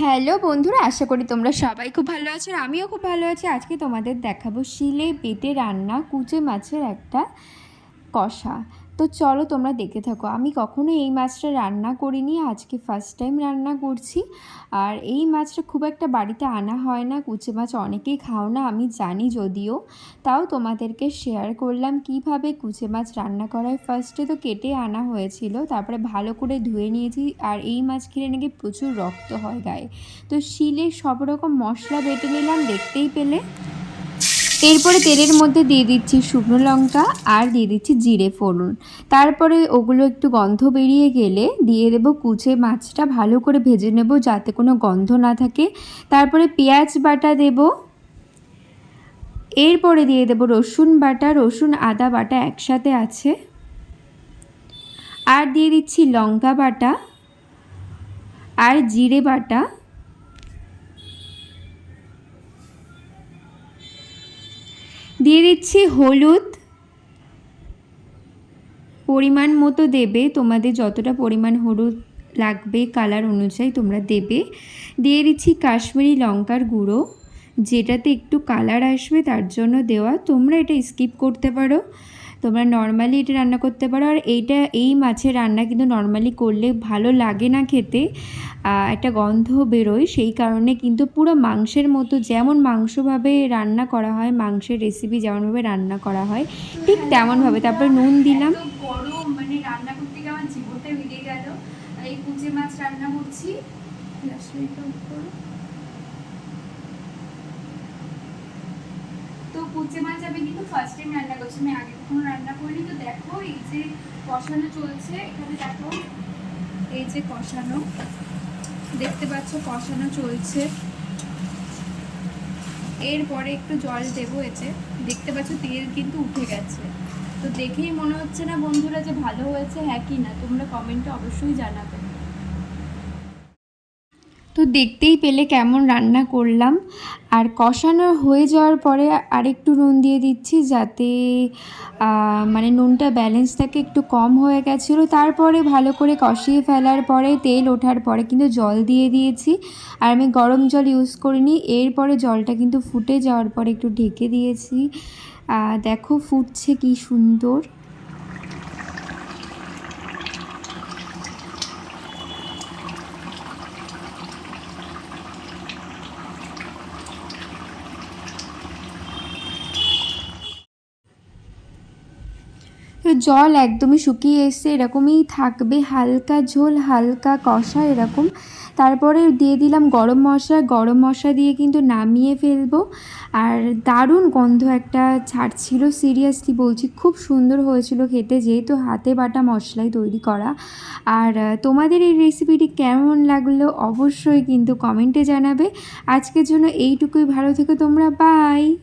Hello বন্ধুরা, আশা করি তোমরা সবাই খুব ভালো আছো আর আমিও খুব ভালো আছি। আজকে তোমাদের দেখাবো শিলে বেটে রান্না কুচে মাছের একটা কষা। তো চলো তোমরা দেখে থাকো। আমি কখনো এই মাছটা রান্না করিনি, আজকে ফার্স্ট টাইম রান্না করছি। আর এই মাছটা খুব একটা বাড়িতে আনা হয় না, কুচে মাছ অনেকেই খাও না, আমি জানি যদিও। তাও তোমাদেরকে শেয়ার করলাম কীভাবে কুচে মাছ রান্না করা হয়। ফার্স্টে তো কেটে আনা হয়েছিল, তারপরে ভালো করে ধুয়ে নিয়েছি, আর এই মাছ খেলে নাকি প্রচুর রক্ত হয় গায়ে। তো শিলে সব রকম মশলা বেটে নিলাম, দেখতেই পেলে। এরপরে তেলের মধ্যে দিয়ে দিচ্ছি শুকনো লঙ্কা আর দিয়ে দিচ্ছি জিরে ফোড়ন। তারপরে ওগুলো একটু গন্ধ বেরিয়ে গেলে দিয়ে দেবো কুচে মাছটা ভালো করে ভেজে নেব যাতে কোনো গন্ধ না থাকে। তারপরে পেঁয়াজ বাটা দেব। এরপরে দিয়ে দেব রসুন বাটা, রসুন, আদা বাটা একসাথে আছে। আর দিয়ে দিচ্ছি লঙ্কা বাটা আর জিরে বাটা। দিয়ে দিচ্ছি হলুদ পরিমাণ মতো দেবে। তোমাদের যতটা পরিমাণ হলুদ লাগবে কালার অনুযায়ী তোমরা দেবে। দিয়ে দিচ্ছি কাশ্মীরি লঙ্কার গুঁড়ো, যেটাতে একটু কালার আসবে, তার জন্য দেওয়া। তোমরা এটা স্কিপ করতে পারো। তোমরা নর্মালি এটা রান্না করতে পারো আর এইটা এই মাছের রান্না কিন্তু নর্মালি করলে ভালো লাগে না খেতে একটা গন্ধ বেরোয়। সেই কারণে কিন্তু পুরো মাংসের মতো যেমন মাংসভাবে রান্না করা হয় মাংসের রেসিপি যেমনভাবে রান্না করা হয় ঠিক তেমনভাবে। তারপর নুন দিলাম। গরম মানে রান্না করতে গিয়ে আমার জীবনটা মিলিয়ে গেল। এই কুচে মাছ রান্না করছি। কুচে মাছ আমি কিন্তু ফার্স্ট টাইম রান্না করছি। আমি আগে কখনো রান্না করিনি, তো দেখো এই যে কষানো চলছে, এখানে দেখো এই যে কষানো। দেখতে পাচ্ছ কষানো চলছে। এরপরে একটু জল দেবো এতে দেখতে পাচ্ছ তেল কিন্তু উঠে গেছে। তো দেখেই মনে হচ্ছে না বন্ধুরা যে ভালো হয়েছে হ্যাঁ কি না? তোমরা কমেন্টে অবশ্যই জানাবে। তো দেখতেই পেলে কেমন রান্না করলাম। আর কষানো হয়ে যাওয়ার পরে আরেকটু নুন দিয়ে দিচ্ছি যাতে মানে নুনটা ব্যালেন্স থাকে একটু কম হয়ে গেছিল। তারপরে ভালো করে কষিয়ে ফেলার পরে, তেল ওঠার পরে কিন্তু জল দিয়ে দিয়েছি। আর আমি গরম জল ইউজ করিনি, এরপরে জলটা কিন্তু ফুটে যাওয়ার পরে একটু ঢেকে দিয়েছি। দেখো ফুটছে কি সুন্দর। জল একদমই শুকিয়ে এসছে, এরকমই থাকবে, হালকা ঝোল, হালকা কষা এরকম। তারপরে দিয়ে দিলাম গরম মশলা গরম মশলা দিয়ে কিন্তু নামিয়ে ফেলব। আর দারুণ গন্ধ একটা ছাড়ছিল, সিরিয়াসলি বলছি, খুব সুন্দর হয়েছিল খেতে, যেহেতু হাতে বাটা মশলাই তৈরি করা। আর তোমাদের এই রেসিপিটি কেমন লাগল অবশ্যই কিন্তু কমেন্টে জানাবে। আজকের জন্য এইটুকুই, ভালো থেকো তোমরা, বাই!